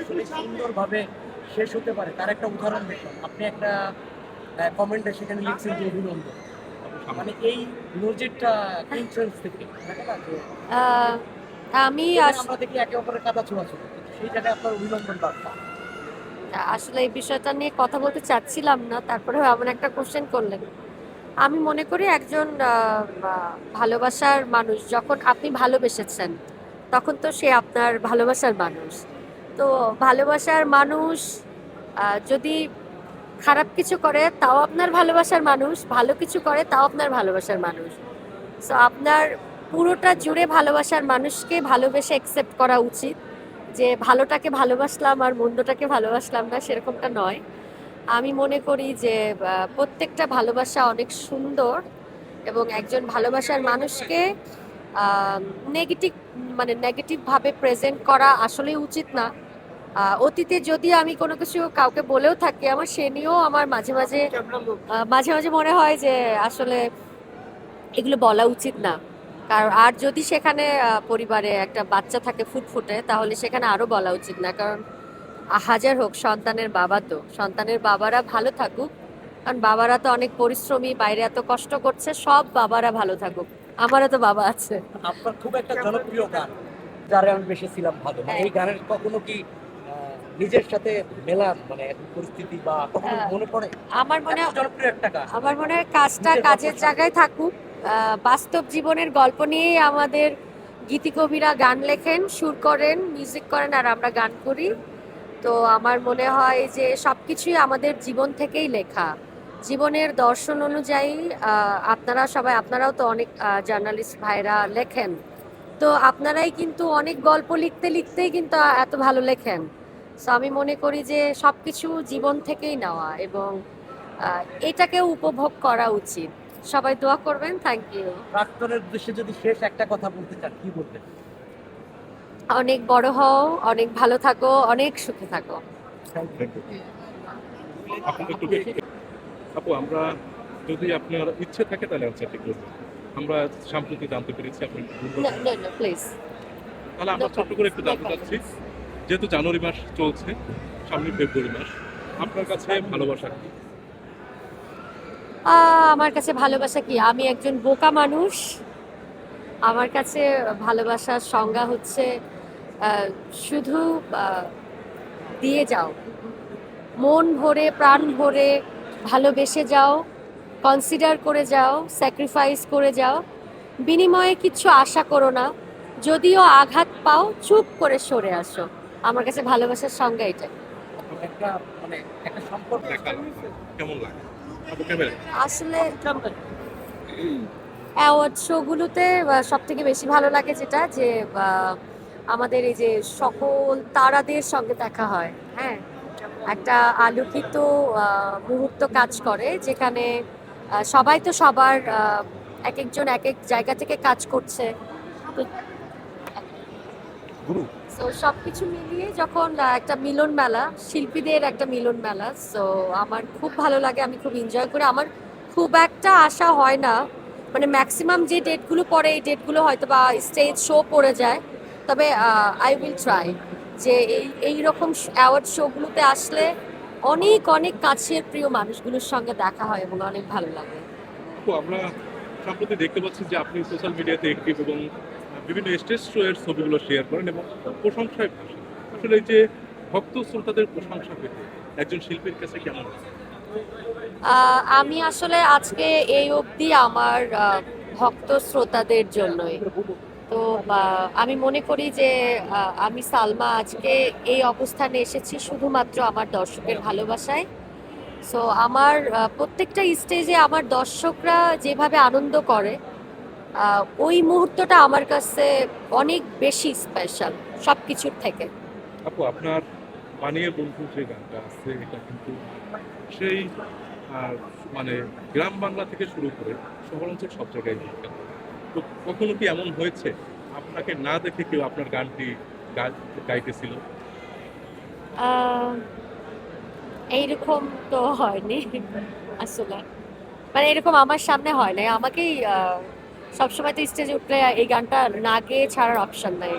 আসলে সুন্দরভাবে শেষ হতে পারে। তার একটা উদাহরণ দেখলাম আপনি একটা কমেন্টে সেখানে লিখছেন যে অভিনন্দন। মানে এই নজিরটা ইন্ট্রেন্স থেকে আমি আমরা দেখি একে অপরের কাদা ছোঁয়াছুঁই সেই জায়গায় আপনার অভিনন্দন বার্তা আসলে এই বিষয়টা নিয়ে কথা বলতে চাচ্ছিলাম না তারপরে এমন একটা কোশ্চেন করলেন। আমি মনে করি একজন ভালোবাসার মানুষ যখন আপনি ভালোবেসেছেন তখন তো সে আপনার ভালোবাসার মানুষ। তো ভালোবাসার মানুষ যদি খারাপ কিছু করে, তাও আপনার ভালোবাসার মানুষ, ভালো কিছু করে, তাও আপনার ভালোবাসার মানুষ। সো আপনার পুরোটা জুড়ে ভালোবাসার মানুষকে ভালোবেসে অ্যাকসেপ্ট করা উচিত, যে ভালোটাকে ভালোবাসলাম আর মন্দটাকে ভালোবাসলাম না, সেরকমটা নয়। আমি মনে করি যে প্রত্যেকটা ভালোবাসা অনেক সুন্দর এবং একজন ভালোবাসার মানুষকে নেগেটিভ মানে নেগেটিভভাবে প্রেজেন্ট করা আসলে উচিত না। অতীতে যদি আমি কোনো কিছু কাউকে বলেও থাকি আমার সে নিয়েও আমার মাঝে মাঝে মাঝে মাঝে মনে হয় যে আসলে এগুলো বলা উচিত না। কারণ আর যদি সেখানে পরিবারে একটা বাচ্চা থাকে ফুটফুটে তাহলে সেখানে আরও বলা উচিত না। কারণ হাজার হোক সন্তানের বাবা তো। সন্তানের বাবারা ভালো থাকুক। কারণ বাবারা তো অনেক পরিশ্রমী বাইরে এত কষ্ট করছে সব বাবারা ভালো থাকুক। আমারও তো বাবা আছে। আপনার খুব একটা জনপ্রিয় গান যারে আমি বেশি ছিলাম ভালো হ্যাঁ। এই গানের কখনো কি নিজের সাথে মেলান মানে পরিস্থিতি বা কখনো হ্যাঁ। মনে পড়ে? আমার মনে এত জনপ্রিয় একটা গান। আমার মনে হয় কাজটা কাজের জায়গায় থাকুক। বাস্তব জীবনের গল্প নিয়েই আমাদের গীতিকবিরা গান লেখেন সুর করেন মিউজিক করেন আর আমরা গান করি। তো আমার মনে হয় যে সবকিছুই আমাদের জীবন থেকেই লেখা। জীবনের দর্শন অনুযায়ী আহ, আপনারা সবাই আপনারাও তো অনেক জার্নালিস্ট ভাইরা লেখেন। তো আপনারাই কিন্তু অনেক গল্প লিখতে লিখতেই কিন্তু এত ভালো লেখেন। সো আমি মনে করি যে সবকিছু জীবন থেকেই নেওয়া এবং এটাকে উপভোগ করা উচিত। সবাই দোয়া করবেন থ্যাংক ইউ প্রাক্তনের উদ্দেশ্যে যদি শেষ একটা কথা বলতে চান কি বলবেন? অনেক বড় হও অনেক ভালো থাকো অনেক সুখে থাকো। আপু আমরা যদি আপনার ইচ্ছে থাকে তাহলে অ্যান্সারটি করবেন আমরা সাম্প্রতিক জানতে পেরেছি আপনি প্লিজ তাহলে আমরা ছোট্ট করে একটু. জানতে চাচ্ছি। যেহেতু জানুয়ারি মাস চলছে, সামনে ফেব্রুয়ারি মাস, আপনার কাছে ভালোবাসা কি? আমার কাছে ভালোবাসা কি? আমি একজন বোকা মানুষ। আমার কাছে ভালোবাসার সংজ্ঞা হচ্ছে শুধু দিয়ে যাও। মন ভরে, প্রাণ ভরে ভালোবেসে যাও কনসিডার করে যাও স্যাক্রিফাইস করে যাও। বিনিময়ে কিছু আশা করো না। যদিও আঘাত পাও, চুপ করে সরে আসো। আমার কাছে ভালোবাসার সংজ্ঞা এটা একটা মানে একটা সম্পর্ক কেমন লাগে? আসলে অ্যাওয়ার্ড শোগুলোতে সব থেকে বেশি ভালো লাগে যেটা যে আমাদের এই যে সকল তারাদের সঙ্গে দেখা হয় হ্যাঁ? একটা আলোকিত মুহূর্ত কাজ করে যেখানে সবাই তো সবার এক একজন এক এক জায়গা থেকে কাজ করছে। তো গুরু সো সব কিছু মিলিয়ে যখন একটা মিলন মেলা শিল্পীদের একটা মিলন মেলা সো আমার খুব ভালো লাগে আমি খুব এনজয় করি। আমার খুব একটা আশা হয় না মানে ম্যাক্সিমাম যে ডেটগুলো পড়ে এই ডেটগুলো হয়তো বা স্টেজ শো পড়ে যায় তবে আই উইল ট্রাই যে এই এই রকম অ্যাওয়ার্ড শোগুলোতে আসলে অনেক অনেক কাছের প্রিয় মানুষগুলোর সঙ্গে দেখা হয় এবং অনেক ভালো লাগে। আমরা সম্প্রতি দেখতে পাচ্ছি যে আপনি সোশ্যাল মিডিয়াতে অ্যাক্টিভ এবং বিভিন্ন স্টেজ শো এর ছবিগুলো শেয়ার করেন এবং প্রশংসায় ভাসেন আসলে যে ভক্ত শ্রোতাদের প্রশংসা পেতে একজন শিল্পীর কাছে কেমন আমি আসলে আজকে এই অবধি আমার ভক্ত শ্রোতাদের জন্যই। তো আমি মনে করি যে আমি সালমা আজকে এই অবস্থানে এসেছি শুধুমাত্র আমার দর্শকের ভালোবাসায়। সো আমার প্রত্যেকটা স্টেজে আমার দর্শকরা যেভাবে আনন্দ করে ওই মুহূর্তটা আমার কাছে অনেক বেশি স্পেশাল সব কিছুর থেকে। আপু আপনার বানিয়ে বন্ধু যে গানটা আছে এটা কিন্তু সেই মানে গ্রাম বাংলা থেকে শুরু করে শহর অঞ্চল সব জায়গায়। তো কখনো কি এমন হয়েছে? আপনাকে না দেখে কেউ আপনার গানটি গাইতেছিল? এইরকম তো হয়নি আসলে। মানে এরকম আমার সামনে হয় নাই। আমাকেই সবসময় তো স্টেজে উঠলে এই গানটা না গেয়ে ছাড়ার অপশন নাই।